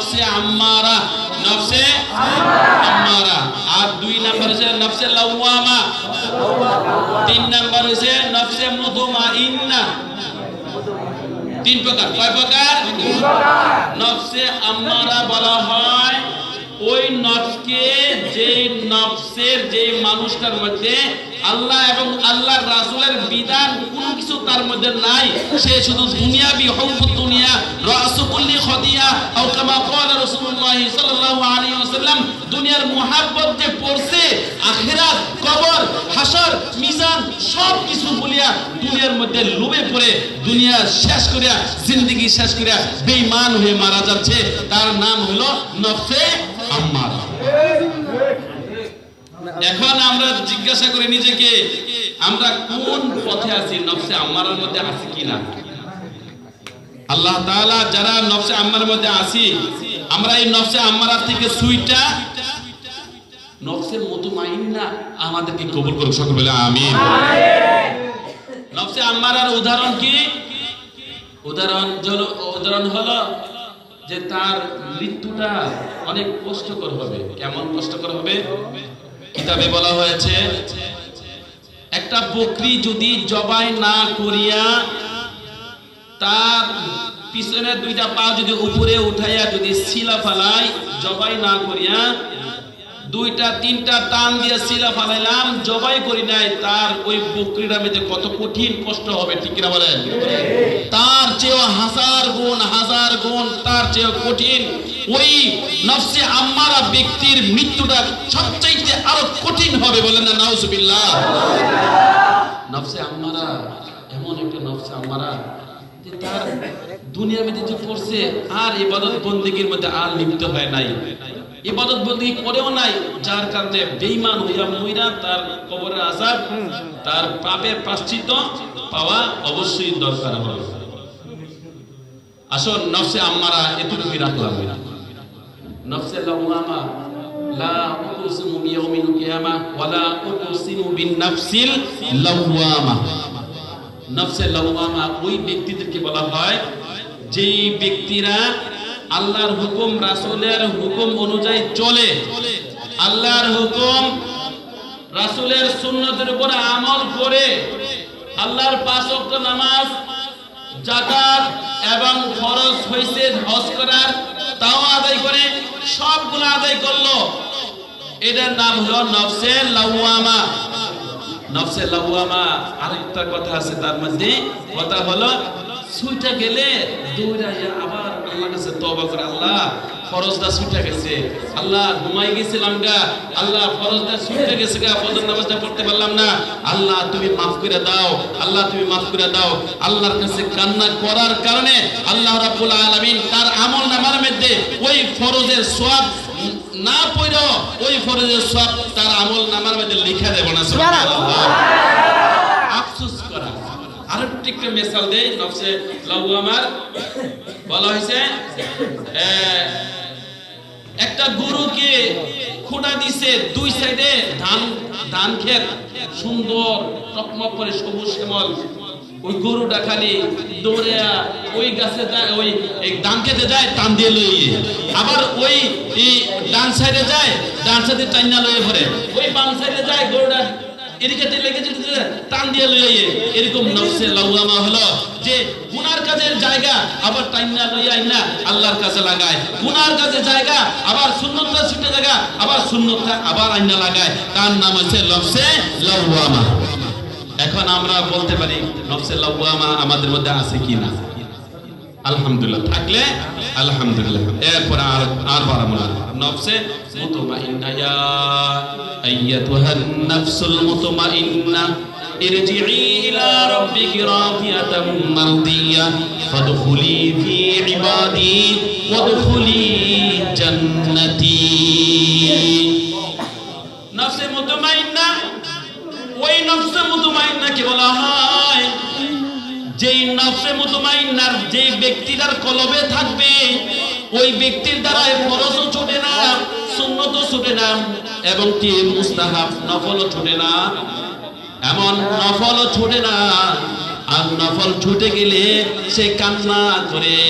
নফসে আম্মারা নফসে আম্মারা। আর দুই হচ্ছে নফসে তিন হচ্ছে নফসে ইন্না তিন প্রকার। কয় প্রকার? নফসে আম্মারা বলা হয়, ওই নফসকে যে নফসের যে মানুষটার মধ্যে আল্লাহ এবং আল্লাহর রাসুলের বিধান কোনো কিছু তার মধ্যে নাই। সে শুধু দুনিয়া বিহৌব দুনিয়া রসকুল্লি খদিয়া কামা দুনিয়ার মুহাব্বত যে পড়ছে, আখিরাত, কবর হাসর মিজান সব কিছু বলিয়া দুনিয়ার মধ্যে পড়ে, দুনিয়া শেষ করিয়া শেষ করিয়া হয়ে মারা যাচ্ছে। তার নাম হলো এখন আমরা জিজ্ঞাসা করি নিজেকে, আমরা কোন পথে আছি, নফসে আম্মারার মধ্যে আছি কিনা? আল্লাহ তাআলা যারা নফসে আম্মার মধ্যে আছি আমরা এই নফসে আম্মারার থেকে সুইটা নফসে মুতমাইন্না আমাদেরকে কবুল করুক সকল বলে আমিন। নফসে আম্মারার উদাহরণ কি? উদাহরণ উদাহরণ হলো যে তার মৃত্যুটা অনেক কষ্টকর হবে। কেমন কষ্টকর হবে? কিতাবে বলা হয়েছে একটা বকরি যদি জবাই না করিয়া তার পিছনে দুইটা পা যদি উপরে উঠাইয়া যদি শিলা ফালাই, জবাই না করিয়া, দুইটা, তিনটা টান দিয়ে শিলা ফালাইলাম, জবাই করি নাই, তার ওই বকরিটা মেয়েতে কত কঠিন কষ্ট হবে, ঠিক কিনা বলেন? তার চেয়েও হাজার গুণ হাজার গুণ, তার চেয়েও কঠিন। ওই নফসে আম্মারা ব্যক্তির মৃত্যুটা সবচাইতে আরও কঠিন হবে বলেন না, নাউজুবিল্লাহ। নফসে আম্মারা, এমন একটা নফসে আম্মারা তার দুনিয়ার মধ্যে যে করছে, আর ইবাদত বন্দিগির মধ্যে আর লিপ্ত হয় নাই। ইবাদত বন্দিগি করেও নাই, যার কারণে বেঈমান হইয়া মইরা তার কবরের আজাব তার পাপের প্রাশ্চিত্য পাওয়া অবশ্যই দরকার হবে আসুন নফসে আম্মারা এতটুকুই রাখলাম। নফসে লাওয়ামা লা উকসিমু বিয়াউমিল কিয়ামা, ওয়ালা উকসিমু বিন নাফসিল লাওয়ামা নফসে লাওয়ামা ওই ব্যক্তিদেরকে বলা হয়, যেই ব্যক্তিরা আল্লাহর হুকুম, রাসূলের হুকুম অনুযায়ী চলে, আল্লাহর হুকুম, রাসূলের সুন্নতের উপরে আমল করে, আল্লাহর পাঁচ নামাজ জাকাত এবং খরচ হইছে, হজ করার তাও আদায় করে, সবগুলো আদায় করল। এটার নাম হলো নফসে লাওয়ামা নফসে লাহুয়ামা আরেকটা কথা আছে তার মধ্যে কথা হলো সুইটা গেলে দৌড়াইয়া আবার আল্লাহর কাছে তওবা করে, আল্লাহ, ফরজটা ছুটে গেছে। আল্লাহ, ঘুমাই গেছিলাম গা। আল্লাহ, ফরজটা ছুটে গেছে গা, ফজর নামাজটা পড়তে পারলাম না। আল্লাহ, তুমি মাফ করে দাও। আল্লাহ, তুমি মাফ করে দাও। আল্লাহর কাছে কান্না করার কারণে আল্লাহ রাব্বুল আলামিন তার আমল নামার মধ্যে ওই ফরজের সওয়াব না পড়ো ওই ফরজের সওয়াব তার আমল নামার মধ্যে লিখে দেব না, সুবহানাল্লাহ। আফসোস করা। আরেকটি একটা দেই, নফসে লাওয়ামার বলা হয়েছে একটা গরুকে খোঁড়া দিছে দুই সাইডে ধান ধান ক্ষেত, সুন্দর করে সবুজ শ্যামল। ওই গরুটা খালি দৌড়ে ওই গাছে ওই ধান খেতে যায়, টান দিয়ে লইয়ে আবার ওই ডান সাইডে যায়, ডান সাইডে টাইনা লইয়ে পড়ে ওই বাম সাইডে যায় গরুটা, এদিকে লেগে যেতে টান দিয়ে লইয়ে এরকম নফসে লাউয়ামা হলো। যে গুনার কাজের জায়গা আবার টাইনা লইয়া আইনা আল্লাহর কাছে লাগায়। গুনার কাজের জায়গা আবার সুন্নতটা ছুটে জায়গা, আবার সুন্নতটা আবার আইনা লাগায়। তার নাম হচ্ছে নফসে লাউয়ামা এখন আমরা বলতে পারি নফসে লাউয়ামা আমাদের মধ্যে আছে কি না আলহামদুলিল্লাহ। থাকলে? আলহামদুলিল্লাহ। এরপর আর আর বারামুল্লাহ নফসে মুতমাইন্না ইয়া আইয়াতুহান নাফসুল মুতমাইন্না। ارجعي إلى ربك راضية مرضية فادخلي في عبادي وادخلي جنتي নফসে মুতমাইন্না ওই নফসে মুতমাইন্নাকে বলা হয় যেই নফসে মুতমাইন্নার যে ব্যক্তিটার কলবে থাকবে ওই ব্যক্তির দ্বারা ফরজও ছুটে না সুন্নতও ছুটে না এবং কি মুস্তাহাব নফলও ছুটে না এমন নফলও ছুটে না। আর নফল ছুটে গেলে সে কান্না করে।